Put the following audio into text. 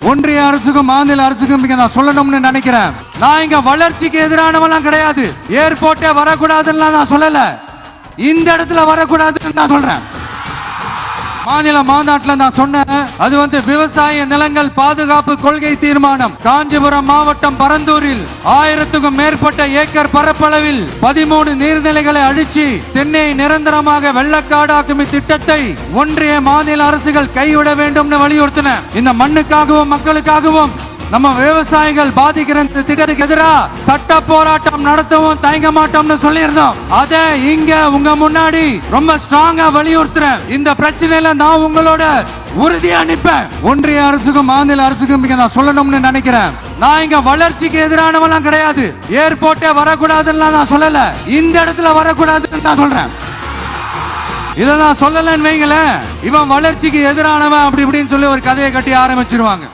ஒன்றிய அரசுக்கும் மாநில அரசுக்கும் இங்க நான் சொல்லணும்னு நினைக்கிறேன். நான் இங்க வளர்ச்சிக்கு எதிரானவெல்லாம் கிடையாது. ஏர்போர்ட்டே வரக்கூடாதுன்னு நான் சொல்லல. இந்த இடத்துல வரக்கூடாதுன்னு நான் சொல்றேன். மாநில மாநாட்டில் நான் சொன்னேன் அது வந்து விவசாய நிலங்கள் பாதுகாப்பு கொள்கை தீர்மானம். காஞ்சிபுரம் மாவட்டம் பரந்தூரில் ஆயிரத்துக்கும் மேற்பட்ட ஏக்கர் பரப்பளவில் பதிமூணு நீர்நிலைகளை அழிச்சு சென்னையை நிரந்தரமாக வெள்ளக்காடாக்கும் இத்திட்டத்தை ஒன்றிய மாநில அரசுகள் கைவிட வேண்டும் வலியுறுத்தின. இந்த மண்ணுக்காகவும் மக்களுக்காகவும் நம்ம விவசாயிகள் பாதிக்கிற இந்த திட்டத்துக்கு எதிராக சட்ட போராட்டம் நடத்தவும் தயங்க மாட்டோம்னு சொல்லியிருந்தோம். அதை இங்க உங்க முன்னாடி ரொம்ப ஸ்ட்ராங்கா வலியுறுத்துறேன். இந்த பிரச்சனையில நான் உங்களோட உறுதியா அனுப்பேன் ஒன்றிய அரசுக்கும் மாநில அரசுக்கும் இங்க நான் சொல்லணும்னு நினைக்கிறேன். நான் இங்க வளர்ச்சிக்கு எதிரானவெல்லாம் கிடையாது. ஏர்போர்ட்டே வரக்கூடாதுன்னு நான் சொல்லல. இந்த இடத்துல வரக்கூடாதுன்னு நான் சொல்றேன். இதை நான் சொல்லலைன்னு வைங்களேன். இவன் வளர்ச்சிக்கு எதிரானவன் அப்படி இப்படின்னு சொல்லி ஒரு கதையை கட்டி ஆரம்பிச்சிருவாங்க.